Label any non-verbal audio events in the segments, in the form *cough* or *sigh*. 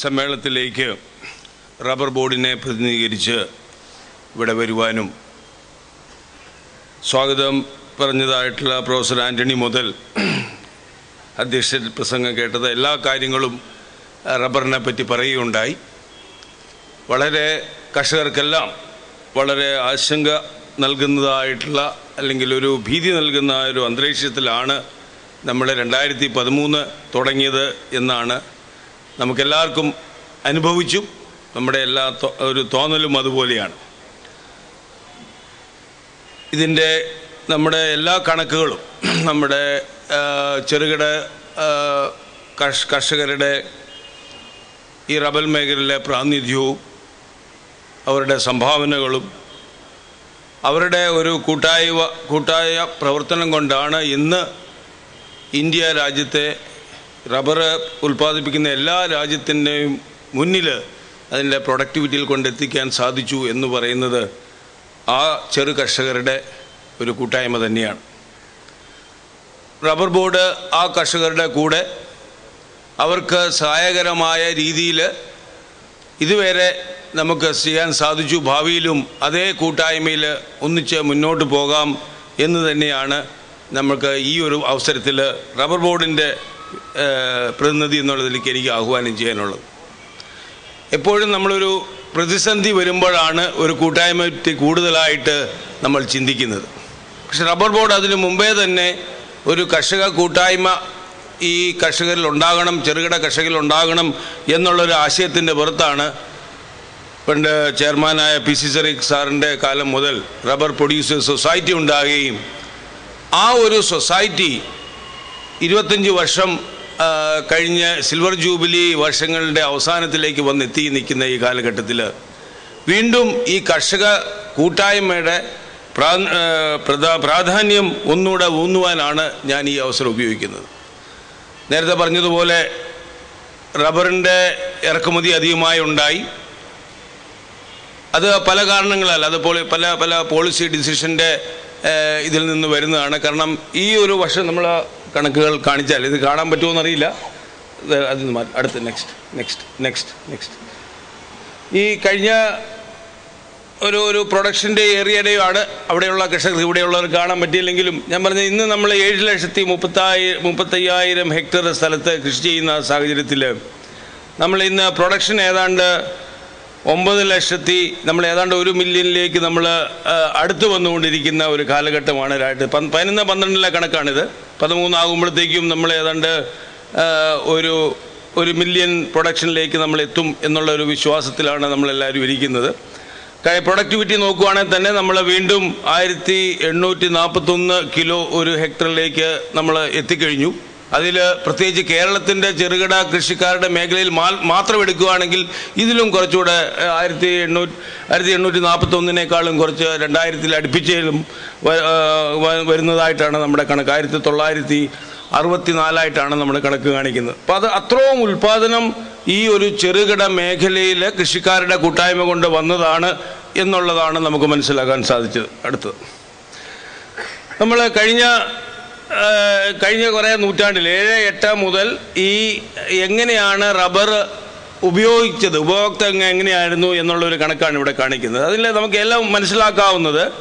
സമ്മേളനത്തിലേക്ക് rubber ബോർഡിനെ പ്രതിനിധീകരിച്ച് ഇവിടെ വരുവാനും സ്വാഗതം പറഞ്ഞതായിട്ടുള്ള പ്രൊഫസർ ആന്റണി മുതൽ അധ്യക്ഷ പ്രസംഗം കേട്ടത് എല്ലാ കാര്യങ്ങളും റബ്ബറിനെ പറ്റി പറയുകയുണ്ടായി. വളരെ കർഷകർക്കെല്ലാം വളരെ ആശങ്ക നൽകുന്നതായിട്ടുള്ള അല്ലെങ്കിൽ ഒരു ഭീതി നൽകുന്ന ഒരു അന്തരീക്ഷത്തിലാണ് നമ്മൾ രണ്ടായിരത്തി പതിമൂന്ന് തുടങ്ങിയത് എന്നാണ് നമുക്കെല്ലാവർക്കും അനുഭവിച്ചു. നമ്മുടെ എല്ലാ ഒരു തോന്നലും അതുപോലെയാണ്. ഇതിന്റെ നമ്മുടെ എല്ലാ കണക്കുകളും *clears throat* നമ്മുടെ ചെറുകിട കർഷകരുടെ ഈ റബൽ മേഖലയിലെ പ്രാതിനിധ്യവും അവരുടെ സംഭാവനകളും അവരുടെ ഒരു കൂട്ടായ കൂട്ടായ പ്രവർത്തനം കൊണ്ടാണ് ഇന്ന് ഇന്ത്യ രാജ്യത്തെ റബ്ബർ ഉൽപ്പാദിപ്പിക്കുന്ന എല്ലാ രാജ്യത്തിന്റെയും മുന്നിൽ അതിന്റെ പ്രൊഡക്ടിവിറ്റിയിൽ കൊണ്ടെത്തിക്കാൻ സാധിച്ചു എന്ന് പറയുന്നത് ആ ചെറു കർഷകരുടെ ഒരു കൂട്ടായ്മ തന്നെയാണ്. റബ്ബർ ബോർഡ് ആ കർഷകരുടെ കൂടെ അവർക്ക് സഹായകരമായ രീതിയിൽ ഇതുവരെ നമുക്ക് ചെയ്യാൻ സാധിച്ചു. ഭാവിയിലും അതേ കൂട്ടായ്മയിൽ ഒന്നിച്ച് മുന്നോട്ട് പോകാം എന്ന് തന്നെയാണ് നമുക്ക് ഈ ഒരു അവസരത്തിൽ റബ്ബർ ബോർഡിന്റെ പ്രതിനിധി എന്നുള്ളതിലേക്ക് എനിക്ക് ആഹ്വാനം ചെയ്യാനുള്ളത്. എപ്പോഴും നമ്മളൊരു പ്രതിസന്ധി വരുമ്പോഴാണ് ഒരു കൂട്ടായ്മ കൂടുതലായിട്ട് നമ്മൾ ചിന്തിക്കുന്നത്. പക്ഷെ റബ്ബർ ബോർഡ് അതിനു മുമ്പേ തന്നെ ഒരു കർഷക കൂട്ടായ്മ ഈ കർഷകരിൽ ഉണ്ടാകണം ചെറുകിട കർഷകരിൽ ഉണ്ടാകണം എന്നുള്ളൊരു ആശയത്തിന്റെ പുറത്താണ് പണ്ട് ചെയർമാനായ പി സി സറീഖ് സാറിന്റെ കാലം മുതൽ റബ്ബർ പ്രൊഡ്യൂസേഴ്സ് സൊസൈറ്റി ഉണ്ടാകുകയും ആ ഒരു സൊസൈറ്റി ഇരുപത്തഞ്ച് വർഷം കഴിഞ്ഞ സിൽവർ ജൂബിലി വർഷങ്ങളുടെ അവസാനത്തിലേക്ക് വന്നെത്തി നിൽക്കുന്ന ഈ കാലഘട്ടത്തിൽ വീണ്ടും ഈ കർഷക കൂട്ടായ്മയുടെ പ്രാ പ്രാധാന്യം ഒന്നുകൂടെ ഊന്നുവാനാണ് ഞാൻ ഈ അവസരം ഉപയോഗിക്കുന്നത്. നേരത്തെ പറഞ്ഞതുപോലെ റബ്ബറിന്റെ ഇറക്കുമതി അധികമായി ഉണ്ടായി. അത് പല കാരണങ്ങളാൽ അത് പല പല പോളിസി ഡിസിഷന്റെ ഇതിൽ നിന്ന് വരുന്നതാണ്. കാരണം ഈ ഒരു വർഷം നമ്മൾ കണക്കുകൾ കാണിച്ചാൽ ഇത് കാണാൻ പറ്റുമോ എന്നറിയില്ല അത് അടുത്ത് നെക്സ്റ്റ് നെക്സ്റ്റ് നെക്സ്റ്റ് നെക്സ്റ്റ് ഈ കഴിഞ്ഞ ഒരു ഒരു പ്രൊഡക്ഷന്റെ ഏരിയയുടെയാണ് അവിടെയുള്ള കർഷകർക്ക് ഇവിടെയുള്ളവർ കാണാൻ പറ്റിയില്ലെങ്കിലും ഞാൻ പറഞ്ഞ ഇന്ന് നമ്മൾ ഏഴ് ലക്ഷത്തി മുപ്പത്തായി മുപ്പത്തയ്യായിരം ഹെക്ടർ സ്ഥലത്ത് കൃഷി ചെയ്യുന്ന സാഹചര്യത്തിൽ നമ്മൾ ഇന്ന് പ്രൊഡക്ഷൻ ഏതാണ്ട് ഒമ്പത് ലക്ഷത്തി നമ്മൾ ഏതാണ്ട് ഒരു മില്യണിലേക്ക് നമ്മൾ അടുത്ത് വന്നുകൊണ്ടിരിക്കുന്ന ഒരു കാലഘട്ടമാണ് പന്ത് പതിനൊന്ന് പന്ത്രണ്ടിലെ കണക്കാണിത്. പതിമൂന്നാകുമ്പോഴത്തേക്കും നമ്മൾ ഏതാണ്ട് ഒരു ഒരു മില്യൺ പ്രൊഡക്ഷനിലേക്ക് നമ്മൾ എത്തും എന്നുള്ള ഒരു വിശ്വാസത്തിലാണ് നമ്മളെല്ലാവരും ഇരിക്കുന്നത്. പ്രൊഡക്ടിവിറ്റി നോക്കുവാണെങ്കിൽ തന്നെ നമ്മൾ വീണ്ടും ആയിരത്തി എണ്ണൂറ്റി നാൽപ്പത്തൊന്ന് കിലോ ഒരു ഹെക്ടറിലേക്ക് നമ്മൾ എത്തിക്കഴിഞ്ഞു. അതിൽ പ്രത്യേകിച്ച് കേരളത്തിന്റെ ചെറുകിട കൃഷിക്കാരുടെ മേഖലയിൽ മാത്രം എടുക്കുകയാണെങ്കിൽ ഇതിലും കുറച്ചുകൂടെ ആയിരത്തി എണ്ണൂറ്റി ആയിരത്തി എണ്ണൂറ്റി നാൽപ്പത്തൊന്നിനേക്കാളും കുറച്ച് രണ്ടായിരത്തിൽ വ- വരുന്നതായിട്ടാണ് നമ്മുടെ കണക്ക്. ആയിരത്തി തൊള്ളായിരത്തി അറുപത്തിനാലായിട്ടാണ് നമ്മുടെ കണക്ക് കാണിക്കുന്നത്. അപ്പോൾ അത് അത്രയും ഉൽപ്പാദനം ഈ ഒരു ചെറുകിട മേഖലയിലെ കൃഷിക്കാരുടെ കൂട്ടായ്മ കൊണ്ട് വന്നതാണ് എന്നുള്ളതാണ് നമുക്ക് മനസ്സിലാക്കാൻ സാധിച്ചത്. അടുത്തത്. നമ്മൾ കഴിഞ്ഞ കഴിഞ്ഞ കുറേ നൂറ്റാണ്ടിൽ ഏഴ് എട്ട് മുതൽ ഈ എങ്ങനെയാണ് റബ്ബർ ഉപയോഗിച്ചത് ഉപഭോക്ത എങ്ങനെയായിരുന്നു എന്നുള്ളൊരു കണക്കാണ് ഇവിടെ കാണിക്കുന്നത്. അതിൽ നമുക്ക് എല്ലാം മനസ്സിലാക്കാവുന്നത്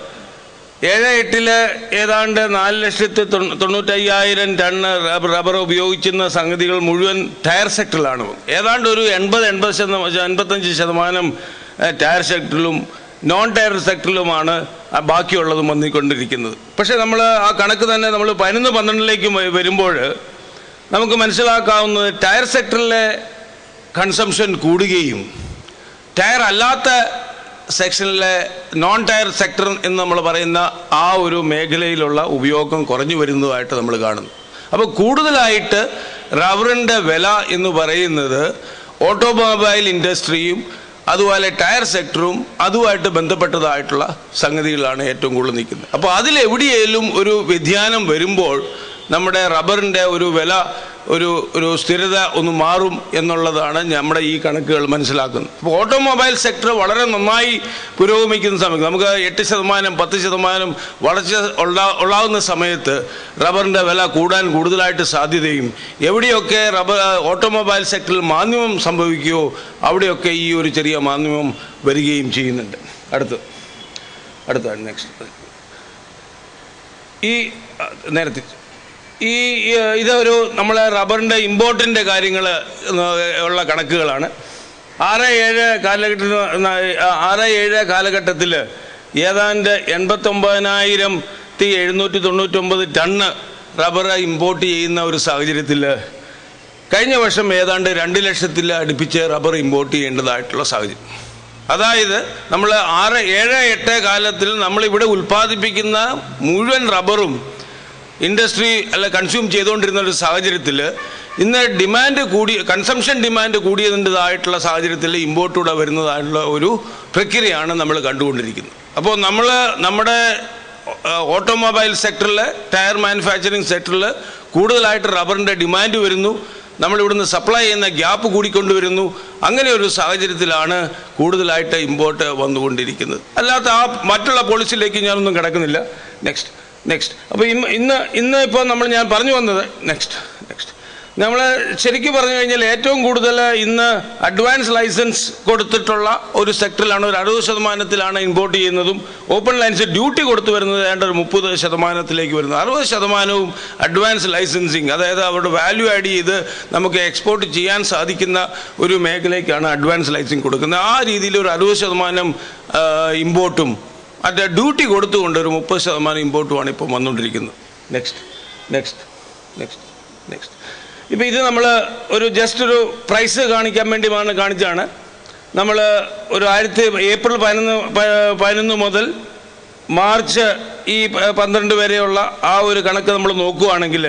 ഏഴ് എട്ടിൽ ഏതാണ്ട് നാല് ലക്ഷത്തി തൊണ്ണൂ- തൊണ്ണൂറ്റയ്യായിരം ടണ്ണ് റബ്ബർ ഉപയോഗിക്കുന്ന സംഗതികൾ മുഴുവൻ ടയർ സെക്ടറിലാണ്. ഏതാണ്ട് ഒരു എൺപത് എൺപത് ശതമാനം എൺപത്തഞ്ച് ശതമാനം ടയർ സെക്ടറിലും നോൺ ടയർ സെക്ടറിലുമാണ് ബാക്കിയുള്ളതും വന്നിക്കൊണ്ടിരിക്കുന്നത്. പക്ഷേ നമ്മൾ ആ കണക്ക് തന്നെ നമ്മൾ പതിനൊന്ന് പന്ത്രണ്ടിലേക്ക് വരുമ്പോൾ നമുക്ക് മനസ്സിലാക്കാവുന്നത് ടയർ സെക്ടറിലെ കൺസംഷൻ കൂടുകയും ടയർ അല്ലാത്ത സെക്ഷനിലെ നോൺ ടയർ സെക്ടർ എന്ന് നമ്മൾ പറയുന്ന ആ ഒരു മേഖലയിലുള്ള ഉപയോഗം കുറഞ്ഞു വരുന്നതായിട്ട് നമ്മൾ കാണുന്നു. അപ്പോൾ കൂടുതലായിട്ട് റബ്ബറിന്റെ വില എന്ന് പറയുന്നത് ഓട്ടോമൊബൈൽ ഇൻഡസ്ട്രിയും അതുപോലെ ടയർ സെക്ടറും അതുമായിട്ട് ബന്ധപ്പെട്ടതായിട്ടുള്ള സംഗതികളാണ് ഏറ്റവും കൂടുതൽ നിൽക്കുന്നത്. അപ്പോൾ അതിലെവിടെയെങ്കിലും ഒരു വ്യതിയാനം വരുമ്പോൾ നമ്മുടെ റബ്ബറിന്റെ ഒരു വില ഒരു ഒരു സ്ഥിരത ഒന്ന് മാറും എന്നുള്ളതാണ് നമ്മുടെ ഈ കണക്കുകൾ മനസ്സിലാക്കുന്നത്. അപ്പോൾ ഓട്ടോമൊബൈൽ സെക്ടർ വളരെ നന്നായി പുരോഗമിക്കുന്ന സമയത്ത് നമുക്ക് എട്ട് ശതമാനം പത്ത് ശതമാനം വളർച്ച ഉള്ള ഉള്ളാവുന്ന സമയത്ത് റബ്ബറിന്റെ വില കൂടാൻ കൂടുതലായിട്ട് സാധ്യതയും എവിടെയൊക്കെ റബ്ബർ ഓട്ടോമൊബൈൽ സെക്ടറിൽ മാന്യമം സംഭവിക്കുകയോ അവിടെയൊക്കെ ഈ ഒരു ചെറിയ മാന്യമം വരികയും ചെയ്യുന്നുണ്ട്. അടുത്ത് അടുത്താണ് നെക്സ്റ്റ് ഈ നേരത്തെ ഈ ഇതൊരു നമ്മളെ റബ്ബറിന്റെ ഇമ്പോർട്ടിന്റെ കാര്യങ്ങൾ ഉള്ള കണക്കുകളാണ്. ആറ് ഏഴ് കാലഘട്ടത്തിൽ ആറ് ഏഴ് കാലഘട്ടത്തിൽ ഏതാണ്ട് എൺപത്തൊമ്പതിനായിരത്തി എഴുന്നൂറ്റി തൊണ്ണൂറ്റൊമ്പത് ടണ്ണ് റബ്ബർ ഇമ്പോർട്ട് ചെയ്യുന്ന ഒരു സാഹചര്യത്തിൽ കഴിഞ്ഞ വർഷം ഏതാണ്ട് രണ്ട് ലക്ഷത്തിൽ അടുപ്പിച്ച് റബ്ബർ ഇമ്പോർട്ട് ചെയ്യേണ്ടതായിട്ടുള്ള സാഹചര്യം. അതായത് നമ്മൾ ആറ് ഏഴ് എട്ട് കാലത്തിൽ നമ്മളിവിടെ ഉൽപ്പാദിപ്പിക്കുന്ന മുഴുവൻ റബ്ബറും ഇൻഡസ്ട്രി അല്ല കൺസ്യൂം ചെയ്തുകൊണ്ടിരുന്ന ഒരു സാഹചര്യത്തിൽ ഇന്ന് ഡിമാൻഡ് കൂടി കൺസംഷൻ ഡിമാൻഡ് കൂടിയതിന്റെതായിട്ടുള്ള സാഹചര്യത്തിൽ ഇമ്പോർട്ടൂടെ വരുന്നതായിട്ടുള്ള ഒരു പ്രക്രിയയാണ് നമ്മൾ കണ്ടുകൊണ്ടിരിക്കുന്നത്. അപ്പോൾ നമ്മൾ നമ്മുടെ ഓട്ടോമൊബൈൽ സെക്ടറിൽ ടയർ മാനുഫാക്ചറിങ് സെക്ടറിൽ കൂടുതലായിട്ട് റബ്ബറിന്റെ ഡിമാൻഡ് വരുന്നു. നമ്മൾ ഇവിടുന്ന് സപ്ലൈ ചെയ്യുന്ന ഗ്യാപ്പ് കൂടിക്കൊണ്ടുവരുന്നു. അങ്ങനെ ഒരു സാഹചര്യത്തിലാണ് കൂടുതലായിട്ട് ഇമ്പോർട്ട് വന്നുകൊണ്ടിരിക്കുന്നത്. അല്ലാത്ത ആ മറ്റുള്ള പോളിസിയിലേക്ക് ഞാനൊന്നും കിടക്കുന്നില്ല. നെക്സ്റ്റ് നെക്സ്റ്റ് അപ്പോൾ ഇന്ന് ഇന്ന് ഇന്ന് ഇപ്പോൾ നമ്മൾ ഞാൻ പറഞ്ഞു വന്നത് നെക്സ്റ്റ് നെക്സ്റ്റ് നമ്മൾ ശരിക്കും പറഞ്ഞു കഴിഞ്ഞാൽ ഏറ്റവും കൂടുതൽ ഇന്ന് അഡ്വാൻസ് ലൈസൻസ് കൊടുത്തിട്ടുള്ള ഒരു സെക്ടറിലാണ് ഒരു അറുപത് ശതമാനത്തിലാണ് ഇമ്പോർട്ട് ചെയ്യുന്നതും ഓപ്പൺ ലൈൻസ് ഡ്യൂട്ടി കൊടുത്തു വരുന്നത് ഏതാണ്ട് ഒരു മുപ്പത് ശതമാനത്തിലേക്ക് വരുന്നത് അറുപത് ശതമാനവും അഡ്വാൻസ് ലൈസൻസിങ് അതായത് അവരുടെ വാല്യൂ ആഡ് ചെയ്ത് നമുക്ക് എക്സ്പോർട്ട് ചെയ്യാൻ സാധിക്കുന്ന ഒരു മേഖലയ്ക്കാണ് അഡ്വാൻസ് ലൈസൻസ് കൊടുക്കുന്നത്. ആ രീതിയിൽ ഒരു അറുപത് ശതമാനം ഇമ്പോർട്ടും മറ്റേ ഡ്യൂട്ടി കൊടുത്തുകൊണ്ട് ഒരു മുപ്പത് ശതമാനം ഇമ്പോർട്ടുമാണ് ഇപ്പോൾ വന്നുകൊണ്ടിരിക്കുന്നത്. നെക്സ്റ്റ് നെക്സ്റ്റ് നെക്സ്റ്റ് നെക്സ്റ്റ് ഇപ്പോൾ ഇത് നമ്മൾ ഒരു ജസ്റ്റ് ഒരു പ്രൈസ് കാണിക്കാൻ വേണ്ടിയാണ് കാണിച്ചാണ് നമ്മൾ ഒരു ആയിരത്തി ഏപ്രിൽ പതിനൊന്ന് പതിനൊന്ന് മുതൽ മാർച്ച് ഈ പന്ത്രണ്ട് വരെയുള്ള ആ ഒരു കണക്ക് നമ്മൾ നോക്കുകയാണെങ്കിൽ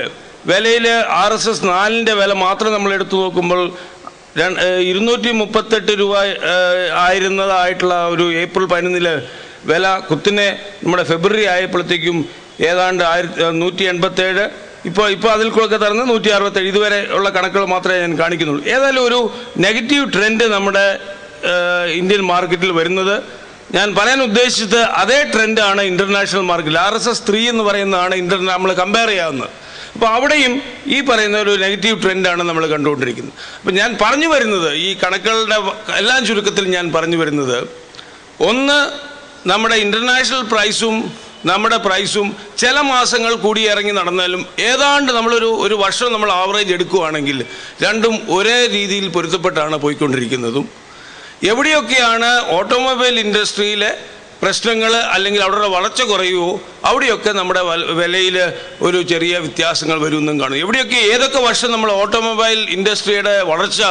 വിലയിൽ ആർ എസ് എസ് നാലിന്റെ വില മാത്രം നമ്മൾ എടുത്തു നോക്കുമ്പോൾ ഇരുന്നൂറ്റി മുപ്പത്തെട്ട് രൂപ ആയിരുന്നതായിട്ടുള്ള ഒരു ഏപ്രിൽ പതിനൊന്നിൽ വില കുത്തിനെ നമ്മുടെ ഫെബ്രുവരി ആയപ്പോഴത്തേക്കും ഏതാണ്ട് ആയിരത്തി നൂറ്റി എൺപത്തേഴ് ഇപ്പോൾ ഇപ്പോൾ അതിൽ കൂടെ തരുന്നത് നൂറ്റി അറുപത്തേഴ് ഇതുവരെ ഉള്ള കണക്കുകൾ മാത്രമേ ഞാൻ കാണിക്കുന്നുള്ളൂ. ഏതായാലും ഒരു നെഗറ്റീവ് ട്രെൻഡ് നമ്മുടെ ഇന്ത്യൻ മാർക്കറ്റിൽ വരുന്നത്. ഞാൻ പറയാൻ ഉദ്ദേശിച്ചത് അതേ ട്രെൻഡാണ് ഇന്റർനാഷണൽ മാർക്കറ്റിൽ. ആർ എസ് എസ് ത്രീ എന്ന് പറയുന്നതാണ് ഇന്റർ നമ്മൾ കമ്പയർ ചെയ്യാവുന്നത്. അപ്പോൾ അവിടെയും ഈ പറയുന്ന ഒരു നെഗറ്റീവ് ട്രെൻഡാണ് നമ്മൾ കണ്ടുകൊണ്ടിരിക്കുന്നത്. അപ്പം ഞാൻ പറഞ്ഞു വരുന്നത് ഈ കണക്കുകളുടെ എല്ലാം ചുരുക്കത്തിൽ ഞാൻ പറഞ്ഞു വരുന്നത്. ഒന്ന് നമ്മുടെ ഇന്റർനാഷണൽ പ്രൈസും നമ്മുടെ പ്രൈസും ചില മാസങ്ങൾ കൂടി ഇറങ്ങി നടന്നാലും ഏതാണ്ട് നമ്മളൊരു ഒരു വർഷം നമ്മൾ ആവറേജ് എടുക്കുകയാണെങ്കിൽ രണ്ടും ഒരേ രീതിയിൽ പൊരുത്തപ്പെട്ടാണ് പോയിക്കൊണ്ടിരിക്കുന്നതും. എവിടെയൊക്കെയാണ് ഓട്ടോമൊബൈൽ ഇൻഡസ്ട്രിയിലെ പ്രശ്നങ്ങൾ അല്ലെങ്കിൽ അവിടെ വളർച്ച കുറയുമോ അവിടെയൊക്കെ നമ്മുടെ വിലയിൽ ഒരു ചെറിയ വ്യത്യാസങ്ങൾ വരുമെന്നും കാണും. എവിടെയൊക്കെ ഏതൊക്കെ വർഷം നമ്മൾ ഓട്ടോമൊബൈൽ ഇൻഡസ്ട്രിയുടെ വളർച്ച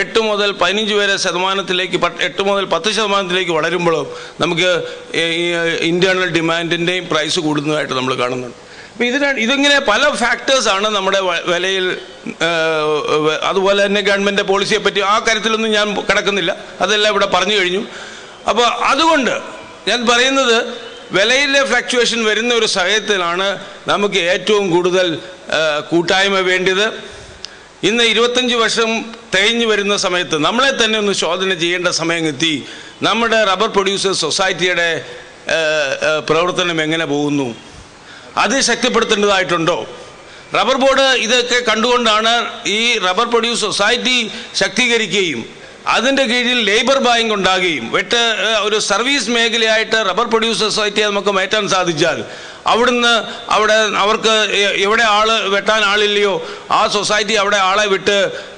എട്ട് മുതൽ പതിനഞ്ച് വരെ ശതമാനത്തിലേക്ക് എട്ട് മുതൽ പത്ത് ശതമാനത്തിലേക്ക് വളരുമ്പോഴും നമുക്ക് ഈ ഇന്റേർണൽ ഡിമാൻഡിന്റെയും പ്രൈസ് കൂടുന്നതായിട്ട് നമ്മൾ കാണുന്നുണ്ട്. അപ്പോൾ ഇതിനാണ് ഇതിങ്ങനെ പല ഫാക്ടേഴ്സാണ് നമ്മുടെ വിലയിൽ അതുപോലെ തന്നെ ഗവൺമെന്റ് പോളിസിയെ പറ്റി ആ കാര്യത്തിലൊന്നും ഞാൻ കിടക്കുന്നില്ല. അതെല്ലാം ഇവിടെ പറഞ്ഞു കഴിഞ്ഞു. അപ്പോൾ അതുകൊണ്ട് ഞാൻ പറയുന്നത് വിലയിലെ ഫ്ലക്ച്വേഷൻ വരുന്ന ഒരു സാഹചര്യത്തിലാണ് നമുക്ക് ഏറ്റവും കൂടുതൽ കൂട്ടായ്മ വേണ്ടത്. ഇന്ന് ഇരുപത്തഞ്ച് വർഷം തികഞ്ഞു വരുന്ന സമയത്ത് നമ്മളെ തന്നെ ഒന്ന് ശോധന ചെയ്യേണ്ട സമയം എത്തി. നമ്മുടെ റബ്ബർ പ്രൊഡ്യൂസേഴ്സ് സൊസൈറ്റിയുടെ പ്രവർത്തനം എങ്ങനെ പോകുന്നു? അത് ശക്തിപ്പെടുത്തേണ്ടതായിട്ടുണ്ടോ? റബ്ബർ ബോർഡ് ഇതൊക്കെ കണ്ടുകൊണ്ടാണ് ഈ റബ്ബർ പ്രൊഡ്യൂസ് സൊസൈറ്റി ശക്തീകരിക്കുകയും അതിന്റെ കീഴിൽ ലേബർ ബാങ്ക് ഉണ്ടാകുകയും വെട്ട് ഒരു സർവീസ് മേഖലയായിട്ട് റബ്ബർ പ്രൊഡ്യൂസർ സൊസൈറ്റിയെ നമുക്ക് മാറ്റാൻ സാധിച്ചാൽ അവിടുന്ന് അവിടെ അവർക്ക് എവിടെ ആൾ വെട്ടാൻ ആളില്ലയോ ആ സൊസൈറ്റി അവിടെ ആളെ വിട്ട്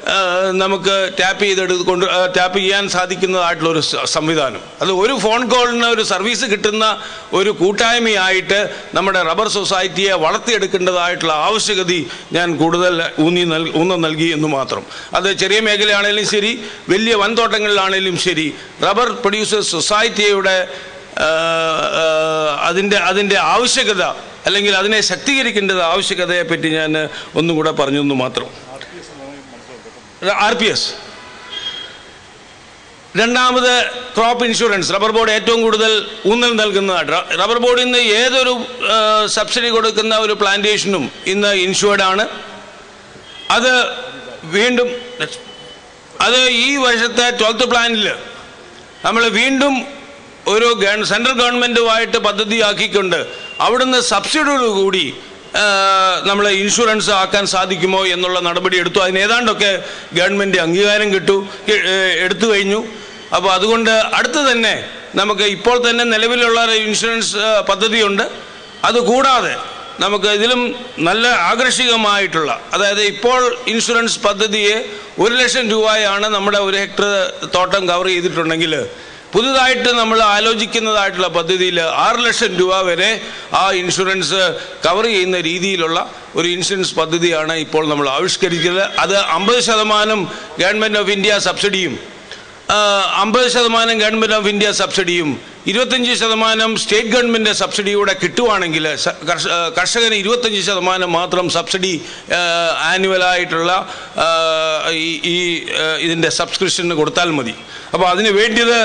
നമുക്ക് ടാപ്പ് ചെയ്തെടുത്ത് കൊണ്ട് ടാപ്പ് ചെയ്യാൻ സാധിക്കുന്നതായിട്ടുള്ളൊരു സംവിധാനം. അത് ഒരു ഫോൺ കോളിന് ഒരു സർവീസ് കിട്ടുന്ന ഒരു കൂട്ടായ്മയായിട്ട് നമ്മുടെ റബ്ബർ സൊസൈറ്റിയെ വളർത്തിയെടുക്കേണ്ടതായിട്ടുള്ള ആവശ്യകത ഞാൻ കൂടുതൽ ഊന്നി നൽ ഊന്നൽ നൽകി എന്ന് മാത്രം. അത് ചെറിയ മേഖലയാണെങ്കിലും ശരി വലിയ വൻതോട്ടങ്ങളിലാണെങ്കിലും ശരി റബ്ബർ പ്രൊഡ്യൂസേഴ്സ് സൊസൈറ്റിയുടെ അതിന്റെ അതിന്റെ ആവശ്യകത അല്ലെങ്കിൽ അതിനെ ശക്തീകരിക്കേണ്ടത് ആവശ്യകതയെ പറ്റി ഞാൻ ഒന്നും കൂടെ പറഞ്ഞു എന്ന് മാത്രം. R P S. രണ്ടാമത് ക്രോപ്പ് ഇൻഷുറൻസ്. റബ്ബർ ബോർഡ് ഏറ്റവും കൂടുതൽ ഊന്നൽ നൽകുന്നതാണ്. റബ്ബർ ബോർഡിൽ നിന്ന് ഏതൊരു സബ്സിഡി കൊടുക്കുന്ന ഒരു പ്ലാന്റേഷനും ഇന്ന് ഇൻഷുർഡ് ആണ്. അത് വീണ്ടും അത് ഈ വർഷത്തെ ട്വൽത്ത് പ്ലാനിൽ നമ്മൾ വീണ്ടും ഒരു സെൻട്രൽ ഗവൺമെന്റുമായിട്ട് പദ്ധതിയാക്കിക്കൊണ്ട് അവിടുന്ന് സബ്സിഡിയോട് കൂടി നമ്മൾ ഇൻഷുറൻസ് ആക്കാൻ സാധിക്കുമോ എന്നുള്ള നടപടി എടുത്തു. അതിന് ഏതാണ്ടൊക്കെ ഗവൺമെന്റ് അംഗീകാരം കിട്ടു എടുത്തു കഴിഞ്ഞു. അപ്പോൾ അതുകൊണ്ട് അടുത്ത് തന്നെ നമുക്ക് ഇപ്പോൾ തന്നെ നിലവിലുള്ള ഇൻഷുറൻസ് പദ്ധതിയുണ്ട്. അതുകൂടാതെ നമുക്ക് ഇതിലും നല്ല ആകർഷികമായിട്ടുള്ള അതായത് ഇപ്പോൾ ഇൻഷുറൻസ് പദ്ധതിയെ ഒരു ലക്ഷം രൂപയാണ് നമ്മുടെ ഒരു ഹെക്ടർ തോട്ടം കവർ ചെയ്തിട്ടുണ്ടെങ്കിൽ പുതുതായിട്ട് നമ്മൾ ആലോചിക്കുന്നതായിട്ടുള്ള പദ്ധതിയിൽ ആറ് ലക്ഷം രൂപ വരെ ആ ഇൻഷുറൻസ് കവർ ചെയ്യുന്ന രീതിയിലുള്ള ഒരു ഇൻഷുറൻസ് പദ്ധതിയാണ് ഇപ്പോൾ നമ്മൾ ആവിഷ്കരിക്കുന്നത്. അത് അമ്പത് ശതമാനം ഗവൺമെന്റ് ഓഫ് ഇന്ത്യ സബ്സിഡിയും അമ്പത് ശതമാനം ഗവൺമെന്റ് ഓഫ് ഇന്ത്യ സബ്സിഡിയും ഇരുപത്തഞ്ച് ശതമാനം സ്റ്റേറ്റ് ഗവൺമെന്റ് സബ്സിഡിയൂടെ കിട്ടുവാണെങ്കിൽ കർഷകന് ഇരുപത്തഞ്ച് ശതമാനം മാത്രം സബ്സിഡി ആനുവലായിട്ടുള്ള ഈ ഇതിന്റെ സബ്സ്ക്രിപ്ഷന് കൊടുത്താൽ മതി. അപ്പോൾ അതിന് വേണ്ടിയത്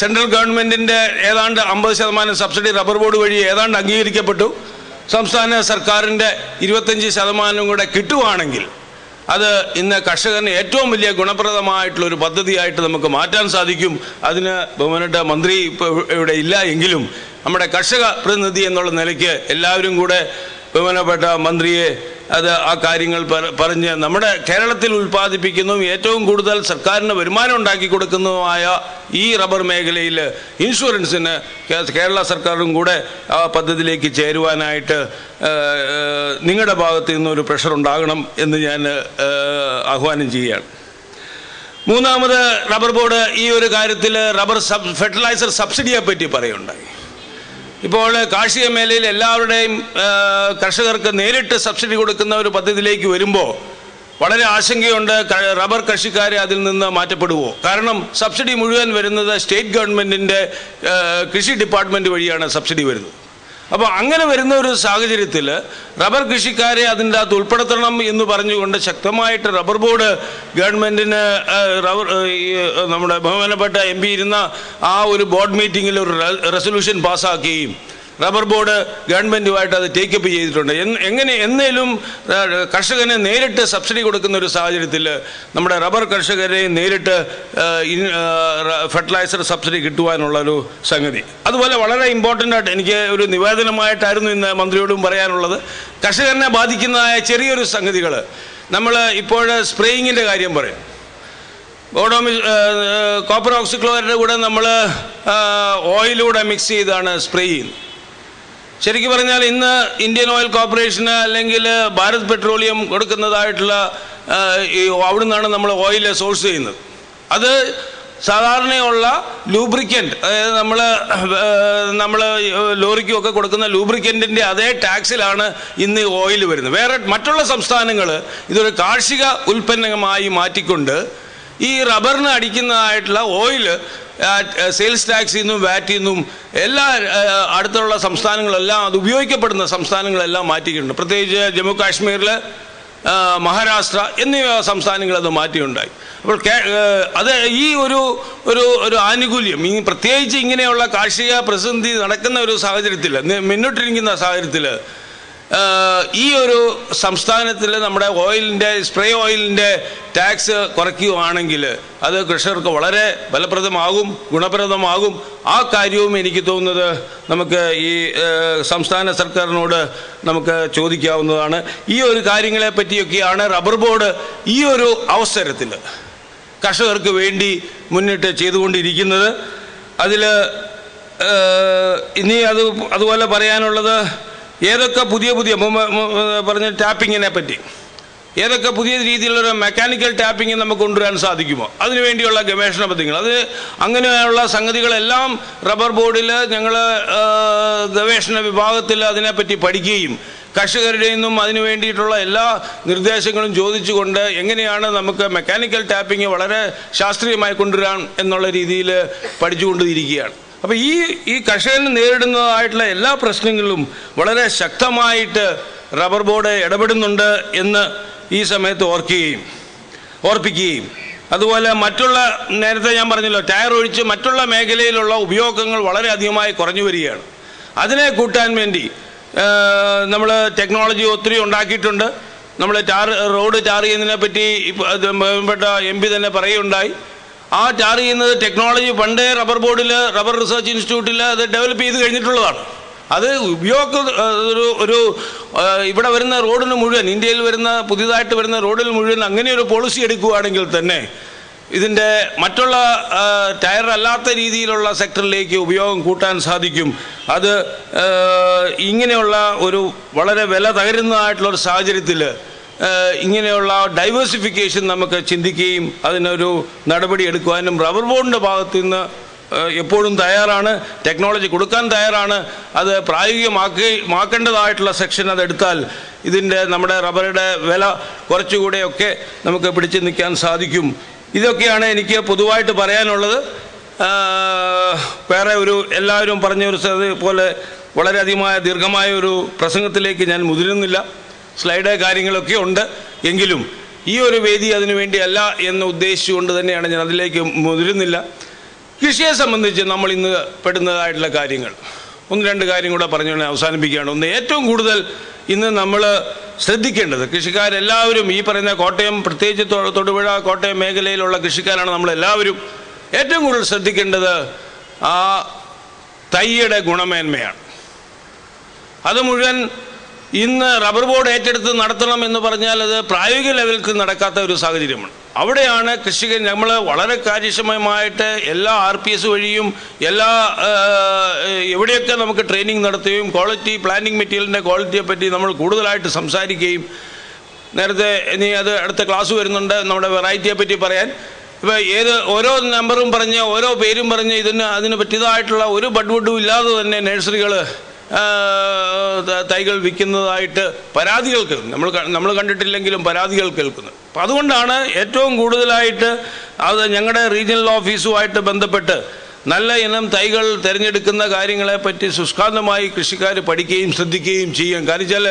സെൻട്രൽ ഗവൺമെന്റിന്റെ ഏതാണ്ട് അമ്പത് ശതമാനം സബ്സിഡി റബ്ബർ ബോർഡ് വഴി ഏതാണ്ട് അംഗീകരിക്കപ്പെട്ടു. സംസ്ഥാന സർക്കാരിന്റെ ഇരുപത്തഞ്ച് ശതമാനം കൂടെ കിട്ടുവാണെങ്കിൽ അത് ഇന്ന് കർഷകന് ഏറ്റവും വലിയ ഗുണപ്രദമായിട്ടുള്ള ഒരു പദ്ധതിയായിട്ട് നമുക്ക് മാറ്റാൻ സാധിക്കും. അതിന് ബഹുമാനപ്പെട്ട മന്ത്രി ഇപ്പോൾ ഇവിടെ ഇല്ല എങ്കിലും നമ്മുടെ കർഷക പ്രതിനിധി എന്നുള്ള നിലയ്ക്ക് എല്ലാവരും കൂടെ ബഹുമാനപ്പെട്ട മന്ത്രിയെ അത് ആ കാര്യങ്ങൾ പറ- പറഞ്ഞ് നമ്മുടെ കേരളത്തിൽ ഉൽപ്പാദിപ്പിക്കുന്നതും ഏറ്റവും കൂടുതൽ സർക്കാരിന് വരുമാനം ഉണ്ടാക്കി കൊടുക്കുന്നതുമായ ഈ റബ്ബർ മേഖലയിൽ ഇൻഷുറൻസിന് കേരള സർക്കാരും കൂടെ ആ പദ്ധതിയിലേക്ക് ചേരുവാനായിട്ട് നിങ്ങളുടെ ഭാഗത്ത് നിന്നൊരു പ്രഷർ ഉണ്ടാകണം എന്ന് ഞാൻ ആഹ്വാനം ചെയ്യുകയാണ്. മൂന്നാമത് റബ്ബർ ബോർഡ് ഈ ഒരു കാര്യത്തിൽ റബ്ബർ സബ് ഫെർട്ടിലൈസർ സബ്സിഡിയെ പറ്റി പറയുണ്ടായി ഇപ്പോൾ കാർഷിക മേഖലയിൽ എല്ലാവരുടെയും കർഷകർക്ക് നേരിട്ട് സബ്സിഡി കൊടുക്കുന്ന ഒരു പദ്ധതിയിലേക്ക് വരുമ്പോൾ വളരെ ആശങ്കയുണ്ട് റബ്ബർ കൃഷിക്കാരെ അതിൽ നിന്ന് മാറ്റപ്പെടുവോ? കാരണം സബ്സിഡി മുഴുവൻ വരുന്നത് സ്റ്റേറ്റ് ഗവൺമെന്റിന്റെ കൃഷി ഡിപ്പാർട്ട്മെന്റ് വഴിയാണ് സബ്സിഡി വരുന്നത്. അപ്പോൾ അങ്ങനെ വരുന്ന ഒരു സാഹചര്യത്തിൽ റബ്ബർ കൃഷിക്കാരെ അതിന്റെ അകത്ത് ഉൾപ്പെടുത്തണം എന്ന് പറഞ്ഞുകൊണ്ട് ശക്തമായിട്ട് റബ്ബർ ബോർഡ് ഗവൺമെന്റിന് റബ്ബർ നമ്മുടെ ബഹുമാനപ്പെട്ട എം പി ഇരുന്ന ആ ഒരു ബോർഡ് മീറ്റിങ്ങിൽ ഒരു റെസൊല്യൂഷൻ പാസ്സാക്കുകയും റബ്ബർ ബോർഡ് ഗവൺമെന്റുമായിട്ട് അത് ടേക്കപ്പ് ചെയ്തിട്ടുണ്ട്. എങ്ങനെ എന്നേലും കർഷകനെ നേരിട്ട് സബ്സിഡി കൊടുക്കുന്ന ഒരു സാഹചര്യത്തിൽ നമ്മുടെ റബ്ബർ കർഷകരെ നേരിട്ട് ഫെർട്ടിലൈസർ സബ്സിഡി കിട്ടുവാനുള്ള ഒരു സംഗതി. അതുപോലെ വളരെ ഇമ്പോർട്ടന്റ് ആയിട്ട് എനിക്ക് ഒരു നിവേദനമായിട്ടായിരുന്നു ഇന്ന് മന്ത്രിയോടും പറയാനുള്ളത്. കർഷകനെ ബാധിക്കുന്നതായ ചെറിയൊരു സംഗതികൾ നമ്മൾ ഇപ്പോൾ സ്പ്രേയിങ്ങിന്റെ കാര്യം പറയാം. ഓഡോമി കോപ്പർ ഓക്സിക്ലോറിന്റെ കൂടെ നമ്മൾ ഓയിലൂടെ മിക്സ് ചെയ്താണ് സ്പ്രേ ചെയ്യുന്നത്. ശരിക്കും പറഞ്ഞാൽ ഇന്ന് ഇന്ത്യൻ ഓയിൽ കോർപ്പറേഷന് അല്ലെങ്കിൽ ഭാരത് പെട്രോളിയം കൊടുക്കുന്നതായിട്ടുള്ള ഈ അവിടെ നിന്നാണ് നമ്മൾ ഓയിൽ സോഴ്സ് ചെയ്യുന്നത്. അത് സാധാരണയുള്ള ലൂബ്രിക്കന്റ് അതായത് നമ്മൾ നമ്മൾ ലോറിക്കും ഒക്കെ കൊടുക്കുന്ന ലൂബ്രിക്കന്റിന്റെ അതേ ടാക്സിലാണ് ഇന്ന് ഓയിൽ വരുന്നത്. വേറെ മറ്റുള്ള സംസ്ഥാനങ്ങൾ ഇതൊരു കാർഷിക ഉൽപ്പന്നമായി മാറ്റിക്കൊണ്ട് ഈ റബ്ബറിന് അടിക്കുന്നതായിട്ടുള്ള ഓയിൽ സെയിൽസ് ടാക്സിൽ നിന്നും വാറ്റിൽ നിന്നും എല്ലാ അടുത്തുള്ള സംസ്ഥാനങ്ങളെല്ലാം അത് ഉപയോഗിക്കപ്പെടുന്ന സംസ്ഥാനങ്ങളെല്ലാം മാറ്റിയിട്ടുണ്ട്. പ്രത്യേകിച്ച് ജമ്മു കാശ്മീരിൽ മഹാരാഷ്ട്ര എന്നീ സംസ്ഥാനങ്ങൾ അത് മാറ്റിയുണ്ടായി. അപ്പോൾ അത് ഈ ഒരു ഒരു ഒരു ആനുകൂല്യം ഈ പ്രത്യേകിച്ച് ഇങ്ങനെയുള്ള കാർഷിക പ്രതിസന്ധി നടക്കുന്ന ഒരു സാഹചര്യത്തിൽ മുന്നോട്ടിരിക്കുന്ന സാഹചര്യത്തിൽ ഈ ഒരു സംസ്ഥാനത്തിൽ നമ്മുടെ ഓയിലിന്റെ സ്പ്രേ ഓയിലിന്റെ ടാക്സ് കുറയ്ക്കുകയാണെങ്കിൽ അത് കർഷകർക്ക് വളരെ ഫലപ്രദമാകും ഗുണപ്രദമാകും. ആ കാര്യവും എനിക്ക് തോന്നുന്നത് നമുക്ക് ഈ സംസ്ഥാന സർക്കാരിനോട് നമുക്ക് ചോദിക്കാവുന്നതാണ്. ഈ ഒരു കാര്യങ്ങളെ പറ്റിയൊക്കെയാണ് റബ്ബർ ബോർഡ് ഈ ഒരു അവസരത്തിൽ കർഷകർക്ക് വേണ്ടി മുന്നിട്ട് ചെയ്തുകൊണ്ടിരിക്കുന്നത്. അതിൽ ഇനി അത് അതുപോലെ പറയാനുള്ളത് ഏതൊക്കെ പുതിയ പുതിയ പറഞ്ഞ ടാപ്പിങ്ങിനെ പറ്റി? ഏതൊക്കെ പുതിയ രീതിയിലുള്ള മെക്കാനിക്കൽ ടാപ്പിംഗ് നമുക്ക് കൊണ്ടുവരാൻ സാധിക്കുമോ? അതിനുവേണ്ടിയുള്ള ഗവേഷണ പദ്ധതികൾ. അത് അങ്ങനെയുള്ള സംഗതികളെല്ലാം റബ്ബർ ബോർഡിൽ ഞങ്ങൾ ഗവേഷണ വിഭാഗത്തിൽ അതിനെപ്പറ്റി പഠിക്കുകയും കർഷകരുടെ നിന്നും അതിനു വേണ്ടിയിട്ടുള്ള എല്ലാ നിർദ്ദേശങ്ങളും ചോദിച്ചുകൊണ്ട് എങ്ങനെയാണ് നമുക്ക് മെക്കാനിക്കൽ ടാപ്പിംഗ് വളരെ ശാസ്ത്രീയമായി കൊണ്ടുവരാൻ എന്നുള്ള രീതിയിൽ പഠിച്ചുകൊണ്ടിരിക്കുകയാണ്. അപ്പോൾ ഈ ഈ കർഷകന് നേരിടുന്നതായിട്ടുള്ള എല്ലാ പ്രശ്നങ്ങളിലും വളരെ ശക്തമായിട്ട് റബ്ബർ ബോർഡ് ഇടപെടുന്നുണ്ട് എന്ന് ഈ സമയത്ത് ഓർക്കുകയും ഓർപ്പിക്കുകയും. അതുപോലെ മറ്റുള്ള നേരത്തെ ഞാൻ പറഞ്ഞല്ലോ ടയർ ഒഴിച്ച് മറ്റുള്ള മേഖലയിലുള്ള ഉപയോഗങ്ങൾ വളരെ അധികമായി കുറഞ്ഞു വരികയാണ്. അതിനെ കൂട്ടാൻ വേണ്ടി നമ്മൾ ടെക്നോളജി ഒത്തിരി ഉണ്ടാക്കിയിട്ടുണ്ട്. നമ്മൾ ടാർ റോഡ് ടാർ ചെയ്യുന്നതിനെ പറ്റി അത് എം പി തന്നെ പറയുകയുണ്ടായി. ആ ടാർ ചെയ്യുന്നത് ടെക്നോളജി പണ്ടേ റബ്ബർ ബോർഡിൽ റബ്ബർ റിസർച്ച് ഇൻസ്റ്റിറ്റ്യൂട്ടിൽ അത് ഡെവലപ്പ് ചെയ്ത് കഴിഞ്ഞിട്ടുള്ളതാണ്. അത് ഉപയോഗ ഒരു ഒരു ഇവിടെ വരുന്ന റോഡിന് മുഴുവൻ ഇന്ത്യയിൽ വരുന്ന പുതിയതായിട്ട് വരുന്ന റോഡിൽ മുഴുവൻ അങ്ങനെ ഒരു പോളിസി എടുക്കുകയാണെങ്കിൽ തന്നെ ഇതിന്റെ മറ്റുള്ള ടയർ അല്ലാത്ത രീതിയിലുള്ള സെക്ടറിലേക്ക് ഉപയോഗം കൂട്ടാൻ സാധിക്കും. അത് ഇങ്ങനെയുള്ള ഒരു വളരെ വില തകരുന്നതായിട്ടുള്ള ഒരു സാഹചര്യത്തിൽ ഇങ്ങനെയുള്ള ഡൈവേഴ്സിഫിക്കേഷൻ നമുക്ക് ചിന്തിക്കുകയും അതിനൊരു നടപടി എടുക്കുവാനും റബ്ബർ ബോർഡിന്റെ ഭാഗത്തു നിന്ന് എപ്പോഴും തയ്യാറാണ്. ടെക്നോളജി കൊടുക്കാൻ തയ്യാറാണ്. അത് പ്രായോഗികമാക്കി മാക്കേണ്ടതായിട്ടുള്ള സെക്ഷൻ അതെടുത്താൽ ഇതിന്റെ നമ്മുടെ റബ്ബറുടെ വില കുറച്ചുകൂടെയൊക്കെ നമുക്ക് പിടിച്ചു നിൽക്കാൻ സാധിക്കും. ഇതൊക്കെയാണ് എനിക്ക് പൊതുവായിട്ട് പറയാനുള്ളത്. വേറെ ഒരു എല്ലാവരും പറഞ്ഞ ഒരു പോലെ വളരെയധികമായ ദീർഘമായ ഒരു പ്രസംഗത്തിലേക്ക് ഞാൻ മുതിരുന്നില്ല. സ്ലൈഡ് കാര്യങ്ങളൊക്കെ ഉണ്ട്. എങ്കിലും ഈ ഒരു വേദി അതിനു വേണ്ടിയല്ല എന്ന് ഉദ്ദേശിച്ചുകൊണ്ട് തന്നെയാണ് ഞാൻ അതിലേക്ക് മുതിരുന്നില്ല. കൃഷിയെ സംബന്ധിച്ച് നമ്മൾ ഇന്ന് പെടുന്നതായിട്ടുള്ള കാര്യങ്ങൾ. ഒന്ന് രണ്ട് കാര്യം കൂടെ പറഞ്ഞുകൊണ്ട് അവസാനിപ്പിക്കുകയാണ്. ഒന്ന് ഏറ്റവും കൂടുതൽ ഇന്ന് നമ്മൾ ശ്രദ്ധിക്കേണ്ടത് കൃഷിക്കാരെല്ലാവരും ഈ പറയുന്ന കോട്ടയം പ്രത്യേകിച്ച് തൊടുപുഴ കോട്ടയം മേഖലയിലുള്ള കൃഷിക്കാരാണ് നമ്മളെല്ലാവരും. ഏറ്റവും കൂടുതൽ ശ്രദ്ധിക്കേണ്ടത് ആ തൈയുടെ ഗുണമേന്മയാണ്. അത് മുഴുവൻ ഇന്ന് റബ്ബർ ബോർഡ് ഏറ്റെടുത്ത് നടത്തണം എന്ന് പറഞ്ഞാൽ അത് പ്രായോഗിക ലെവലിൽ നടക്കാത്ത ഒരു സാഹചര്യമാണ്. അവിടെയാണ് കൃഷിക നമ്മൾ വളരെ കാര്യക്ഷമമായിട്ട് എല്ലാ ആർ പി എസ് വഴിയും എല്ലാ എവിടെയൊക്കെ നമുക്ക് ട്രെയിനിങ് നടത്തുകയും ക്വാളിറ്റി പ്ലാനിങ് മെറ്റീരിയലിന്റെ ക്വാളിറ്റിയെ പറ്റി നമ്മൾ കൂടുതലായിട്ട് സംസാരിക്കുകയും നേരത്തെ ഇനി അത് അടുത്ത ക്ലാസ് വരുന്നുണ്ട് നമ്മുടെ വെറൈറ്റിയെ പറ്റി പറയാൻ. ഇപ്പോൾ ഏത് ഓരോ നമ്പറും പറഞ്ഞ് ഓരോ പേരും പറഞ്ഞ് ഇതിന് അതിന് പറ്റിയതായിട്ടുള്ള ഒരു ബഡ്വുഡും ഇല്ലാതെ തന്നെ നഴ്സറികൾ തൈകൾ വിൽക്കുന്നതായിട്ട് പരാതികൾ കേൾക്കുന്നു. നമ്മൾ നമ്മൾ കണ്ടിട്ടില്ലെങ്കിലും പരാതികൾ കേൾക്കുന്നു. അപ്പം അതുകൊണ്ടാണ് ഏറ്റവും കൂടുതലായിട്ട് അത് ഞങ്ങളുടെ റീജിയണൽ ഓഫീസുമായിട്ട് ബന്ധപ്പെട്ട് നല്ല ഇനം തൈകൾ തിരഞ്ഞെടുക്കുന്ന കാര്യങ്ങളെപ്പറ്റി സുഷ്കാന്തമായി കൃഷിക്കാർ പഠിക്കുകയും ശ്രദ്ധിക്കുകയും ചെയ്യും കാരണം വെച്ചാൽ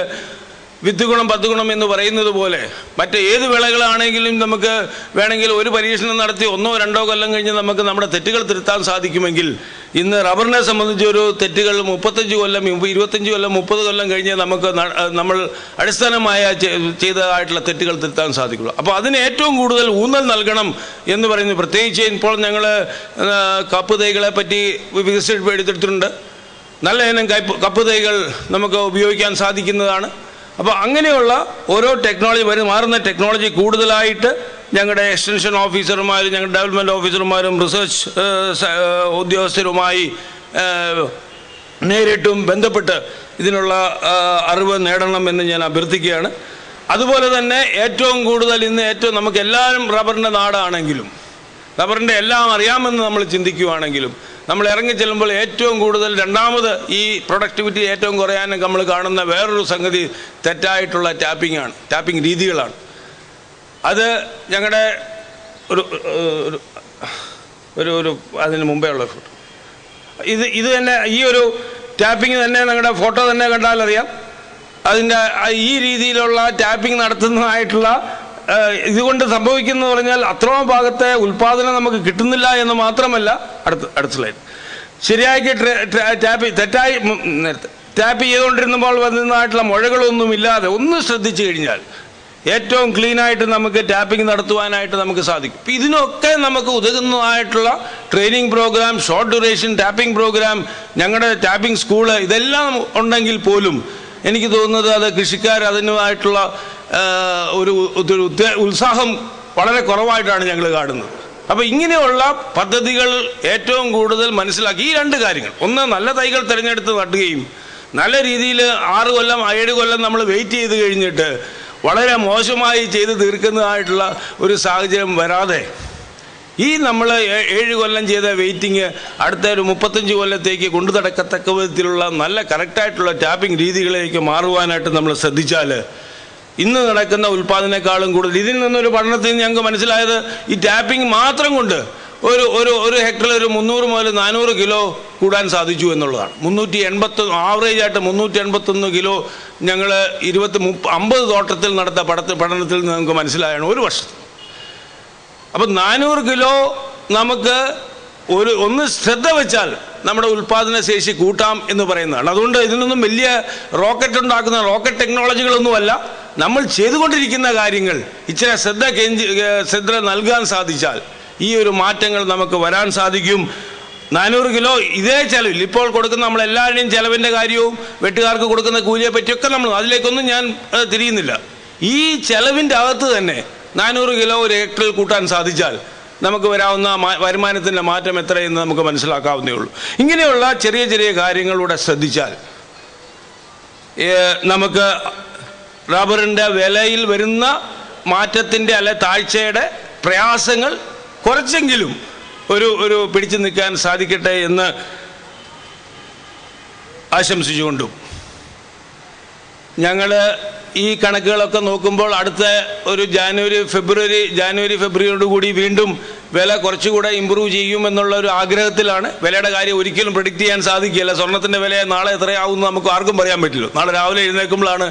വിത്ത് ഗുണം പത്ത് ഗുണം എന്ന് പറയുന്നത് പോലെ മറ്റ് ഏത് വിളകളാണെങ്കിലും നമുക്ക് വേണമെങ്കിൽ ഒരു പരീക്ഷണം നടത്തി ഒന്നോ രണ്ടോ കൊല്ലം കഴിഞ്ഞ് നമുക്ക് നമ്മുടെ തെറ്റുകൾ തിരുത്താൻ സാധിക്കുമെങ്കിൽ ഇന്ന് റബ്ബറിനെ സംബന്ധിച്ച് ഒരു തെറ്റുകൾ മുപ്പത്തഞ്ച് കൊല്ലം ഇരുപത്തഞ്ച് കൊല്ലം മുപ്പത് കൊല്ലം കഴിഞ്ഞ് നമുക്ക് നമ്മൾ അടിസ്ഥാനമായ ചെയ്തതായിട്ടുള്ള തെറ്റുകൾ തിരുത്താൻ സാധിക്കുള്ളൂ. അപ്പോൾ അതിന് ഏറ്റവും കൂടുതൽ ഊന്നൽ നൽകണം എന്ന് പറയുന്നത് പ്രത്യേകിച്ച് ഇപ്പോൾ ഞങ്ങൾ കപ്പ് തൈകളെ പറ്റി വികസിപ്പിച്ചെടുത്തിട്ടുണ്ട്. നല്ല ഇനം കപ്പ് തൈകൾ നമുക്ക് ഉപയോഗിക്കാൻ സാധിക്കുന്നതാണ്. അപ്പോൾ അങ്ങനെയുള്ള ഓരോ ടെക്നോളജി വരും മാറുന്ന ടെക്നോളജി കൂടുതലായിട്ട് ഞങ്ങളുടെ എക്സ്റ്റൻഷൻ ഓഫീസർമാരും ഞങ്ങളുടെ ഡെവലപ്മെന്റ് ഓഫീസർമാരും റിസർച്ച് ഉദ്യോഗസ്ഥരുമായി നേരിട്ടും ബന്ധപ്പെട്ട് ഇതിനുള്ള അറിവ് നേടണം എന്ന് ഞാൻ അഭ്യർത്ഥിക്കുകയാണ്. അതുപോലെ തന്നെ ഏറ്റവും കൂടുതൽ ഇന്ന് ഏറ്റവും നമുക്ക് എല്ലാവരും റബ്ബറിന്റെ നാടാണെങ്കിലും റബ്ബറിന്റെ എല്ലാം അറിയാമെന്ന് നമ്മൾ ചിന്തിക്കുകയാണെങ്കിലും നമ്മൾ ഇറങ്ങി ചെല്ലുമ്പോൾ ഏറ്റവും കൂടുതൽ രണ്ടാമത് ഈ പ്രൊഡക്ടിവിറ്റി ഏറ്റവും കുറയാനും നമ്മൾ കാണുന്ന വേറൊരു സംഗതി തെറ്റായിട്ടുള്ള ടാപ്പിംഗ് ആണ്. ടാപ്പിംഗ് രീതികളാണ്. അത് ഞങ്ങളുടെ ഒരു ഒരു ഒരു അതിന് മുമ്പേ ഉള്ള ഫോട്ടോ ഇത് ഇത് തന്നെ ഈ ഒരു ടാപ്പിംഗ് തന്നെ നിങ്ങളുടെ ഫോട്ടോ തന്നെ കണ്ടാലറിയാം അതിന്റെ ഈ രീതിയിലുള്ള ടാപ്പിംഗ് നടത്തുന്നതായിട്ടുള്ള ഇതുകൊണ്ട് സംഭവിക്കുന്നത് പറഞ്ഞാൽ അത്രയും ഭാഗത്തെ ഉൽപ്പാദനം നമുക്ക് കിട്ടുന്നില്ല എന്ന് മാത്രമല്ല അടുത്ത അടുത്ത സ്ലൈഡ് ശരിയാക്കി ടാപ്പ് തെറ്റായി നേരത്തെ ടാപ്പ് ചെയ്തുകൊണ്ടിരുന്നപ്പോൾ വന്നതായിട്ടുള്ള മുഴകളൊന്നും ഇല്ലാതെ ഒന്ന് ശ്രദ്ധിച്ചു കഴിഞ്ഞാൽ ഏറ്റവും ക്ലീനായിട്ട് നമുക്ക് ടാപ്പിംഗ് നടത്തുവാനായിട്ട് നമുക്ക് സാധിക്കും. ഇപ്പം ഇതിനൊക്കെ നമുക്ക് ഉതകുന്നതായിട്ടുള്ള training programme short duration tapping programme ഞങ്ങളുടെ ടാപ്പിംഗ് സ്കൂൾ ഇതെല്ലാം ഉണ്ടെങ്കിൽ പോലും എനിക്ക് തോന്നുന്നത് അത് കൃഷിക്കാർ അതിനുമായിട്ടുള്ള ഒരു ഉത്സാഹം വളരെ കുറവായിട്ടാണ് ഞങ്ങൾ കാണുന്നത്. അപ്പോൾ ഇങ്ങനെയുള്ള പദ്ധതികൾ ഏറ്റവും കൂടുതൽ മനസ്സിലാക്കി ഈ രണ്ട് കാര്യങ്ങൾ. ഒന്ന് നല്ല തൈകൾ തിരഞ്ഞെടുത്ത് നട്ടുകയും നല്ല രീതിയിൽ ആറ് കൊല്ലം ഏഴ് കൊല്ലം നമ്മൾ വെയിറ്റ് ചെയ്ത് കഴിഞ്ഞിട്ട് വളരെ മോശമായി ചെയ്ത് തീർക്കുന്നതായിട്ടുള്ള ഒരു സാഹചര്യം വരാതെ ഈ നമ്മൾ ഏഴ് കൊല്ലം ചെയ്ത വെയിറ്റിംഗ് അടുത്ത ഒരു മുപ്പത്തഞ്ച് കൊല്ലത്തേക്ക് കൊണ്ടു നടക്കത്തക്ക വിധത്തിലുള്ള നല്ല കറക്റ്റായിട്ടുള്ള ടാപ്പിംഗ് രീതികളിലേക്ക് മാറുവാനായിട്ട് നമ്മൾ ശ്രദ്ധിച്ചാൽ ഇന്ന് നടക്കുന്ന ഉൽപ്പാദനേക്കാളും കൂടുതൽ. ഇതിൽ നിന്നൊരു പഠനത്തിൽ നിന്ന് ഞങ്ങൾക്ക് മനസ്സിലായത് ഈ ടാപ്പിംഗ് മാത്രം കൊണ്ട് ഒരു ഒരു ഒരു ഹെക്ടറിൽ ഒരു മുന്നൂറ് മുതൽ നാനൂറ് കിലോ കൂടാൻ സാധിച്ചു എന്നുള്ളതാണ്. മുന്നൂറ്റി എൺപത്തി ആവറേജ് ആയിട്ട് മുന്നൂറ്റി എൺപത്തൊന്ന് കിലോ ഞങ്ങൾ ഇരുപത്തി മുപ്പ അമ്പത് തോട്ടത്തിൽ നടത്ത പഠനത്തിൽ പഠനത്തിൽ നിന്ന് നമുക്ക് മനസ്സിലായാണ് ഒരു വർഷത്തിൽ അപ്പം നാനൂറ് കിലോ നമുക്ക് ഒരു ഒന്ന് ശ്രദ്ധ വെച്ചാൽ നമ്മുടെ ഉൽപ്പാദന ശേഷി കൂട്ടാം എന്ന് പറയുന്നതാണ്. അതുകൊണ്ട് ഇതിനൊന്നും വലിയ റോക്കറ്റ് ഉണ്ടാക്കുന്ന റോക്കറ്റ് ടെക്നോളജികളൊന്നുമല്ല നമ്മൾ ചെയ്തുകൊണ്ടിരിക്കുന്ന കാര്യങ്ങൾ ഇച്ചിരി ശ്രദ്ധ കേന്ദ്രീ ശ്രദ്ധ നൽകാൻ സാധിച്ചാൽ ഈ ഒരു മാറ്റങ്ങൾ നമുക്ക് വരാൻ സാധിക്കും. നാനൂറ് കിലോ ഇതേ ചെലവിൽ ഇപ്പോൾ കൊടുക്കുന്ന നമ്മൾ എല്ലാവരുടെയും ചെലവിന്റെ കാര്യവും വെട്ടുകാർക്ക് കൊടുക്കുന്ന കൂലിയെ പറ്റിയൊക്കെ നമ്മൾ അതിലേക്കൊന്നും ഞാൻ തിരിയുന്നില്ല. ഈ ചെലവിന്റെ അകത്ത് തന്നെ നാനൂറ് കിലോ ഒരു ഹെക്ടറിൽ കൂട്ടാൻ സാധിച്ചാൽ നമുക്ക് വരാവുന്ന വരുമാനത്തിന്റെ മാറ്റം എത്രയെന്ന് നമുക്ക് മനസ്സിലാക്കാവുന്നേ ഉള്ളൂ. ഇങ്ങനെയുള്ള ചെറിയ ചെറിയ കാര്യങ്ങളിലൂടെ ശ്രദ്ധിച്ചാൽ നമുക്ക് റബ്ബറിന്റെ വിലയിൽ വരുന്ന മാറ്റത്തിന്റെ അല്ലെ താഴ്ചയുടെ പ്രയാസങ്ങൾ കുറച്ചെങ്കിലും ഒരു ഒരു പിടിച്ചു നിൽക്കാൻ സാധിക്കട്ടെ എന്ന് ആശംസിച്ചുകൊണ്ടും. ഞങ്ങൾ ഈ കണക്കുകളൊക്കെ നോക്കുമ്പോൾ അടുത്ത ഒരു ജാനുവരി ഫെബ്രുവരി ജാനുവരി ഫെബ്രുവരിയോടുകൂടി വീണ്ടും വില കുറച്ചുകൂടെ ഇമ്പ്രൂവ് ചെയ്യും എന്നുള്ള ഒരു ആഗ്രഹത്തിലാണ്. വിലയുടെ കാര്യം ഒരിക്കലും പ്രിഡിക്റ്റ് ചെയ്യാൻ സാധിക്കില്ല സ്വർണത്തിന്റെ വില നാളെ എത്രയാവുമെന്ന് നമുക്ക് ആർക്കും പറയാൻ പറ്റില്ല. നാളെ രാവിലെ എഴുന്നേൽക്കുമ്പോഴാണ്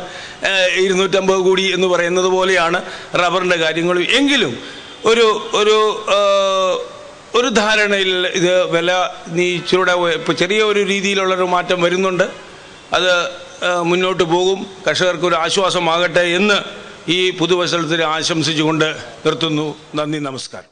ഇരുന്നൂറ്റമ്പത് കൂടി എന്ന് പറയുന്നത് പോലെയാണ് റബ്ബറിന്റെ കാര്യങ്ങളും എങ്കിലും ഒരു ഒരു ഒരു ധാരണയിൽ ഇത് വില നീ ഇച്ചിരൂടെ ഇപ്പോൾ ചെറിയ ഒരു രീതിയിലുള്ളൊരു മാറ്റം വരുന്നുണ്ട്. അത് മുന്നോട്ട് പോകും. കർഷകർക്ക് ഒരു ആശ്വാസമാകട്ടെ എന്ന് ഈ പുതുവത്സരത്തിൽ ആശംസിച്ചുകൊണ്ട് നിർത്തുന്നു. നന്ദി നമസ്കാരം.